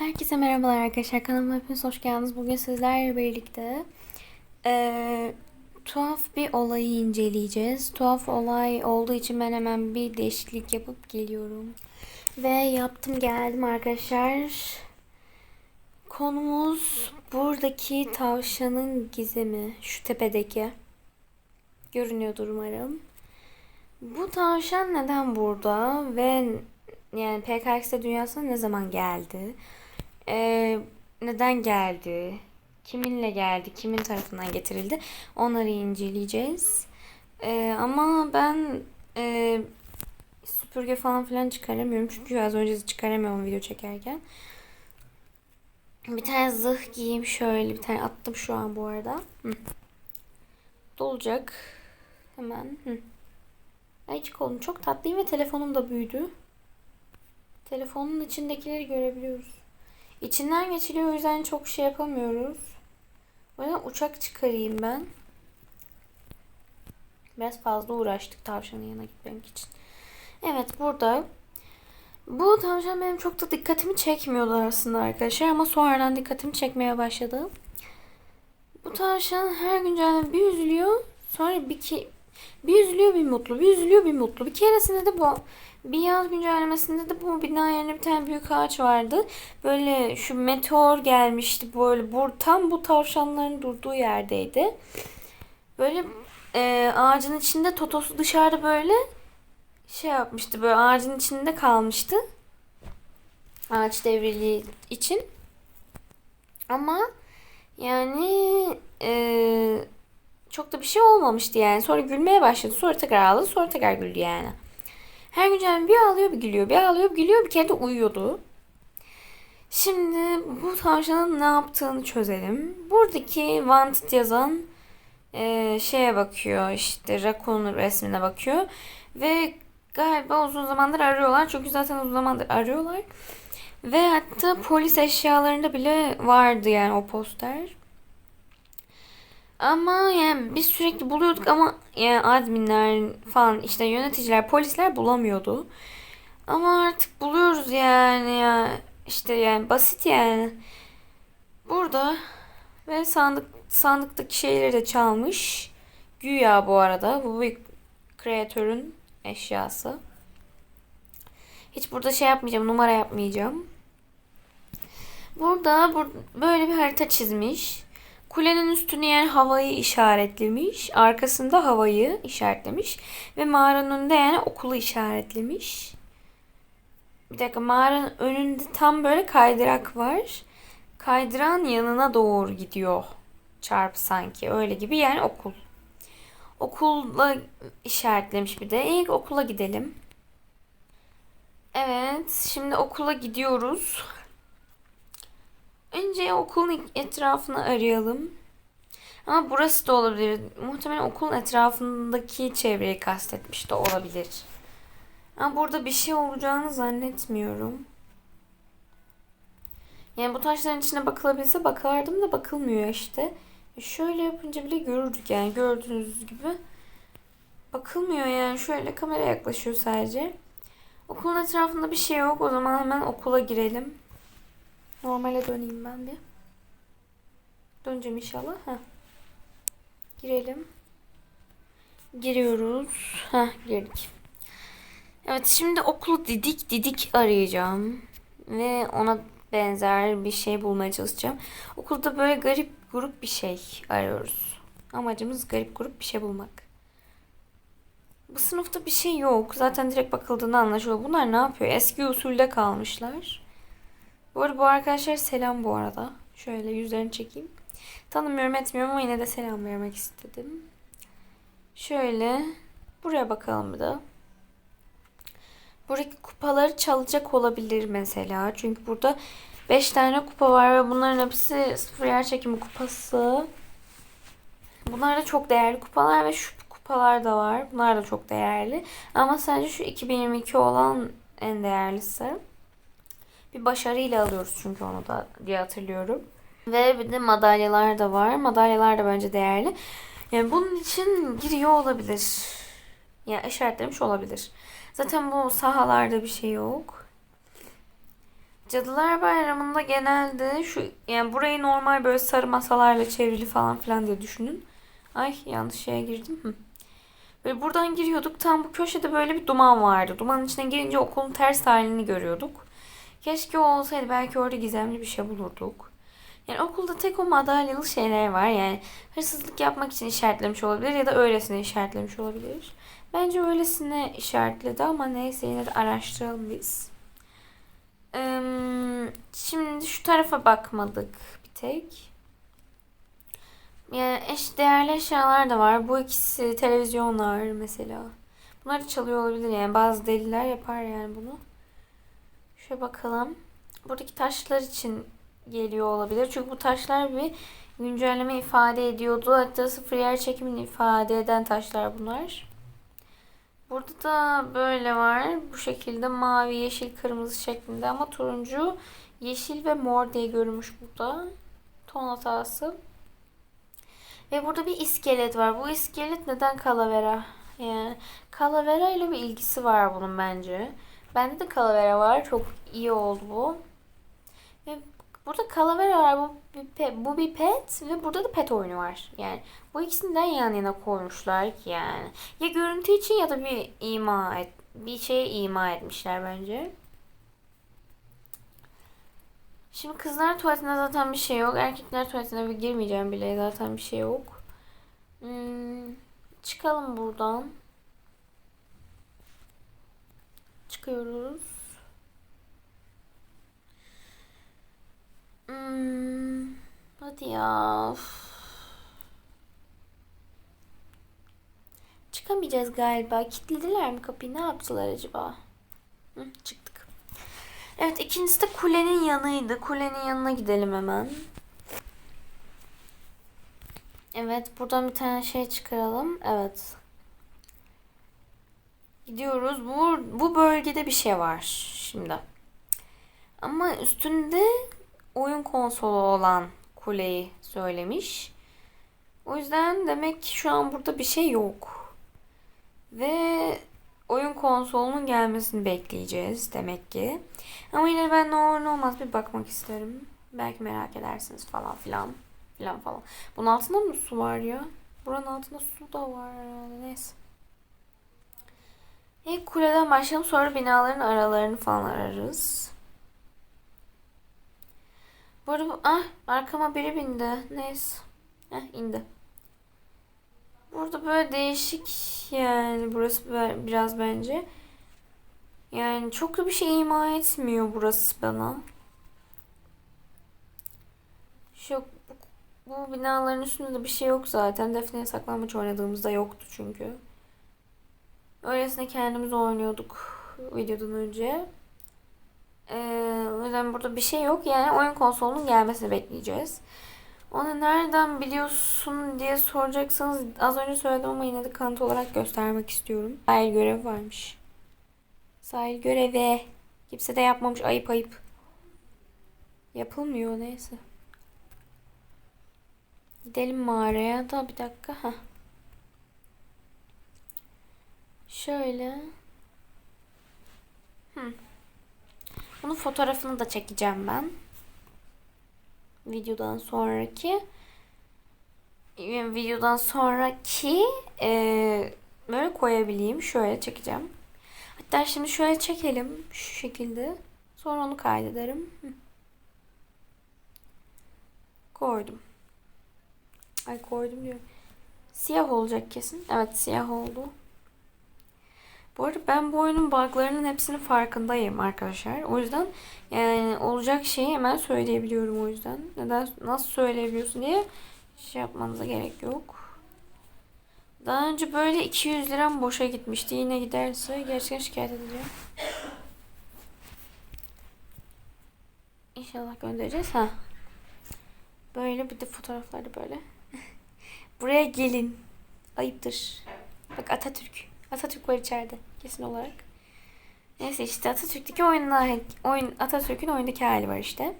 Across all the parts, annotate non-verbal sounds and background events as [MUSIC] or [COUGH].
Herkese merhabalar arkadaşlar. Kanalıma hepiniz hoş geldiniz. Bugün sizlerle birlikte eee, tuhaf bir olayı inceleyeceğiz. Tuhaf olay olduğu için ben hemen bir değişiklik yapıp geliyorum. Ve yaptım geldim arkadaşlar. Konumuz buradaki tavşanın gizemi. Şu tepedeki. Görünüyordur umarım. Bu tavşan neden burada ve yani PKX dünyasına ne zaman geldi? Ee, neden geldi? Kiminle geldi? Kimin tarafından getirildi? Onları inceleyeceğiz. Ee, ama ben e, süpürge falan filan çıkaramıyorum. Çünkü az önce çıkaramıyorum video çekerken. Bir tane zırh giyeyim şöyle. Bir tane attım şu an bu arada. Hı. Dolacak. Hemen. Hı. Ayıcık oldum. Çok tatlıyım ve telefonum da büyüdü. Telefonun içindekileri görebiliyoruz. İçinden geçiliyor o yüzden çok şey yapamıyoruz. O yüzden uçak çıkarayım ben. Biraz fazla uğraştık tavşanın yanına gitmek için. Evet burada. Bu tavşan benim çok da dikkatimi çekmiyordu aslında arkadaşlar ama sonradan dikkatimi çekmeye başladı. Bu tavşan her güncelleme bir üzülüyor. Sonra bir ki bir üzülüyor bir mutlu, bir üzülüyor bir mutlu. Bir keresinde de bu bir yaz güncellemesinde de bu bina yerine bir tane büyük ağaç vardı. Böyle şu meteor gelmişti böyle bu tam bu tavşanların durduğu yerdeydi. Böyle e, ağacın içinde Totosu dışarıda böyle şey yapmıştı böyle ağacın içinde kalmıştı. Ağaç devriliği için. Ama yani e, çok da bir şey olmamıştı yani. Sonra gülmeye başladı. Sonra tekrar ağladı. Sonra tekrar güldü yani. Her gün canım bir ağlıyor bir gülüyor. Bir ağlıyor bir gülüyor. Bir kere de uyuyordu. Şimdi bu tavşanın ne yaptığını çözelim. Buradaki wanted yazan e, şeye bakıyor. işte Rakun'un resmine bakıyor. Ve galiba uzun zamandır arıyorlar. Çünkü zaten uzun zamandır arıyorlar. Ve hatta polis eşyalarında bile vardı yani o poster. Ama yani biz sürekli buluyorduk ama yani adminler falan işte yöneticiler, polisler bulamıyordu. Ama artık buluyoruz yani ya işte yani basit yani. Burada ve sandık sandıktaki şeyleri de çalmış. Güya bu arada bu bir kreatörün eşyası. Hiç burada şey yapmayacağım, numara yapmayacağım. Burada bur böyle bir harita çizmiş. Kulenin üstüne yani havayı işaretlemiş. Arkasında havayı işaretlemiş. Ve mağaranın önünde yani okulu işaretlemiş. Bir dakika mağaranın önünde tam böyle kaydırak var. Kaydıran yanına doğru gidiyor. Çarp sanki öyle gibi yani okul. Okulla işaretlemiş bir de. İlk okula gidelim. Evet şimdi okula gidiyoruz. Önce okulun etrafını arayalım. Ama burası da olabilir. Muhtemelen okulun etrafındaki çevreyi kastetmiş de olabilir. Ama burada bir şey olacağını zannetmiyorum. Yani bu taşların içine bakılabilse bakardım da bakılmıyor işte. Şöyle yapınca bile görürdük yani gördüğünüz gibi. Bakılmıyor yani şöyle kamera yaklaşıyor sadece. Okulun etrafında bir şey yok. O zaman hemen okula girelim. Normale döneyim ben bir. Döneceğim inşallah. Heh. Girelim. Giriyoruz. Heh girdik. Evet şimdi okulu didik didik arayacağım. Ve ona benzer bir şey bulmaya çalışacağım. Okulda böyle garip grup bir şey arıyoruz. Amacımız garip grup bir şey bulmak. Bu sınıfta bir şey yok. Zaten direkt bakıldığında anlaşılıyor. Bunlar ne yapıyor? Eski usulde kalmışlar. Bu arada bu arkadaşlar selam bu arada. Şöyle yüzlerini çekeyim. Tanımıyorum etmiyorum ama yine de selam vermek istedim. Şöyle buraya bakalım bir de. Buradaki kupaları çalacak olabilir mesela. Çünkü burada 5 tane kupa var ve bunların hepsi sıfır yer çekimi kupası. Bunlar da çok değerli kupalar ve şu kupalar da var. Bunlar da çok değerli. Ama sadece şu 2022 olan en değerlisi. Bir başarıyla alıyoruz çünkü onu da diye hatırlıyorum. Ve bir de madalyalar da var. Madalyalar da bence değerli. Yani bunun için giriyor olabilir. Yani işaretlemiş olabilir. Zaten bu sahalarda bir şey yok. Cadılar Bayramı'nda genelde şu yani burayı normal böyle sarı masalarla çevrili falan filan diye düşünün. Ay yanlış şeye girdim. Hı. Böyle buradan giriyorduk. Tam bu köşede böyle bir duman vardı. Dumanın içine girince okulun ters halini görüyorduk. Keşke o olsaydı belki orada gizemli bir şey bulurduk. Yani okulda tek o madalyalı şeyler var. Yani hırsızlık yapmak için işaretlemiş olabilir ya da öylesine işaretlemiş olabilir. Bence öylesine işaretledi ama neyse yine de araştıralım biz. Şimdi şu tarafa bakmadık bir tek. Yani eş değerli eşyalar da var. Bu ikisi televizyonlar mesela. Bunları çalıyor olabilir yani. Bazı deliler yapar yani bunu. Şöyle bakalım. Buradaki taşlar için geliyor olabilir. Çünkü bu taşlar bir güncelleme ifade ediyordu. Hatta sıfır yer çekimini ifade eden taşlar bunlar. Burada da böyle var. Bu şekilde mavi, yeşil, kırmızı şeklinde ama turuncu, yeşil ve mor diye görünmüş burada. Ton hatası. Ve burada bir iskelet var. Bu iskelet neden kalavera? Yani kalavera ile bir ilgisi var bunun bence. Bende de kalavera var. Çok iyi oldu bu. Ve burada kalavera var. Bu bir, pet, bu bir pet ve burada da pet oyunu var. Yani bu ikisinden yan yana koymuşlar ki yani. Ya görüntü için ya da bir ima et, bir şey ima etmişler bence. Şimdi kızlar tuvaletinde zaten bir şey yok. Erkekler tuvaletine bir girmeyeceğim bile. Zaten bir şey yok. Hmm, çıkalım buradan. Çıkıyoruz. Hmm, hadi ya. Üf. Çıkamayacağız galiba. Kilitlediler mi kapıyı? Ne yaptılar acaba? Hı, çıktık. Evet ikincisi de kulenin yanıydı. Kulenin yanına gidelim hemen. Evet buradan bir tane şey çıkaralım. Evet. Gidiyoruz. Bu, bu bölgede bir şey var şimdi. Ama üstünde oyun konsolu olan kuleyi söylemiş. O yüzden demek ki şu an burada bir şey yok. Ve oyun konsolunun gelmesini bekleyeceğiz demek ki. Ama yine ben ne olur ne olmaz bir bakmak isterim. Belki merak edersiniz falan filan. Filan falan. Bunun altında mı su var ya? Buranın altında su da var. Neyse. İlk kuleden başlayalım sonra binaların aralarını falan ararız. Bu arada ah arkama biri bindi. Neyse. Heh indi. Burada böyle değişik yani burası biraz bence. Yani çok da bir şey ima etmiyor burası bana. Şu bu, binaların üstünde de bir şey yok zaten. Defne'ye saklanmaç oynadığımızda yoktu çünkü. Öylesine kendimiz oynuyorduk videodan önce. Ee, o yüzden burada bir şey yok. Yani oyun konsolunun gelmesini bekleyeceğiz. Onu nereden biliyorsun diye soracaksanız az önce söyledim ama yine de kanıt olarak göstermek istiyorum. Sahil görevi varmış. Sahil görevi. Kimse de yapmamış. Ayıp ayıp. Yapılmıyor neyse. Gidelim mağaraya da bir dakika. Heh. Şöyle. Hmm. Bunun fotoğrafını da çekeceğim ben. Videodan sonraki videodan sonraki e, böyle koyabileyim. Şöyle çekeceğim. Hatta şimdi şöyle çekelim. Şu şekilde. Sonra onu kaydederim. Koydum. Ay koydum diyor. Siyah olacak kesin. Evet siyah oldu. Bu arada ben bu oyunun buglarının hepsinin farkındayım arkadaşlar. O yüzden yani olacak şeyi hemen söyleyebiliyorum o yüzden. Neden nasıl söyleyebiliyorsun diye şey yapmanıza gerek yok. Daha önce böyle 200 liram boşa gitmişti. Yine giderse gerçekten şikayet edeceğim. İnşallah göndereceğiz. Ha. Böyle bir de fotoğraflarda böyle. [LAUGHS] Buraya gelin. Ayıptır. Bak Atatürk. Atatürk var içeride kesin olarak. Neyse işte Atatürk'teki oyunlar, oyun Atatürk'ün oyundaki hali var işte.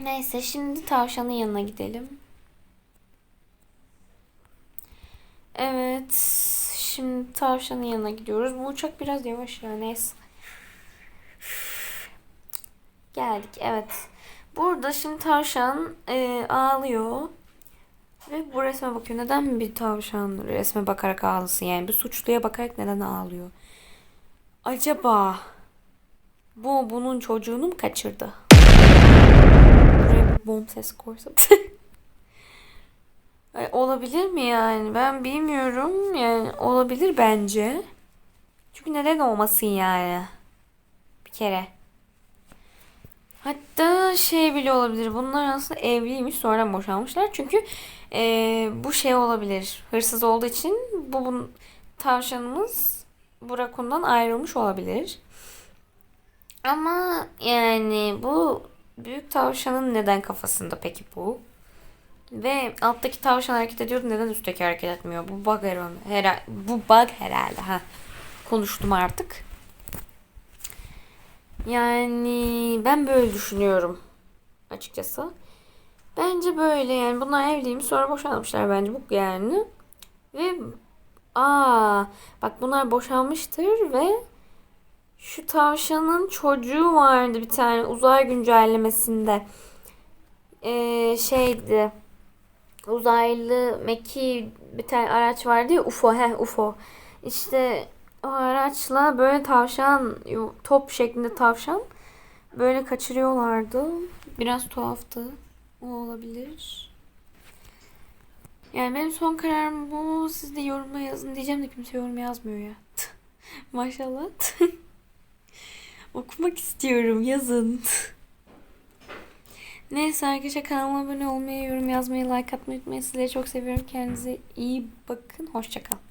Neyse şimdi tavşanın yanına gidelim. Evet. Şimdi tavşanın yanına gidiyoruz. Bu uçak biraz yavaş ya neyse. geldik. Evet. Burada şimdi tavşan e, ağlıyor. Ve bu resme bakıyor. Neden bir tavşan resme bakarak ağlasın? Yani bir suçluya bakarak neden ağlıyor? Acaba bu bunun çocuğunu mu kaçırdı? Buraya bir bomb sesi koysam. [LAUGHS] Olabilir mi yani? Ben bilmiyorum. Yani olabilir bence. Çünkü neden olmasın yani? Bir kere. Hatta şey bile olabilir. Bunlar aslında evliymiş sonradan boşanmışlar. Çünkü eee, bu şey olabilir. Hırsız olduğu için bu bun, tavşanımız bu rakundan ayrılmış olabilir. Ama yani bu büyük tavşanın neden kafasında peki bu? Ve alttaki tavşan hareket ediyordu. Neden üstteki hareket etmiyor? Bu bug herhalde. Bu bug herhalde. Ha. Konuştum artık. Yani ben böyle düşünüyorum açıkçası. Bence böyle yani bunlar evliymiş sonra boşanmışlar bence bu yani. Ve aa bak bunlar boşanmıştır ve şu tavşanın çocuğu vardı bir tane uzay güncellemesinde. Ee, şeydi uzaylı meki bir tane araç vardı ya UFO he UFO. İşte o araçla böyle tavşan top şeklinde tavşan böyle kaçırıyorlardı. Biraz tuhaftı. O olabilir. Yani benim son kararım bu. Siz de yoruma yazın diyeceğim de kimse yorum yazmıyor ya. [LAUGHS] Maşallah. Okumak istiyorum. Yazın. Neyse arkadaşlar kanalıma abone olmayı, yorum yazmayı, like atmayı unutmayın. Sizleri çok seviyorum. Kendinize iyi bakın. Hoşçakalın.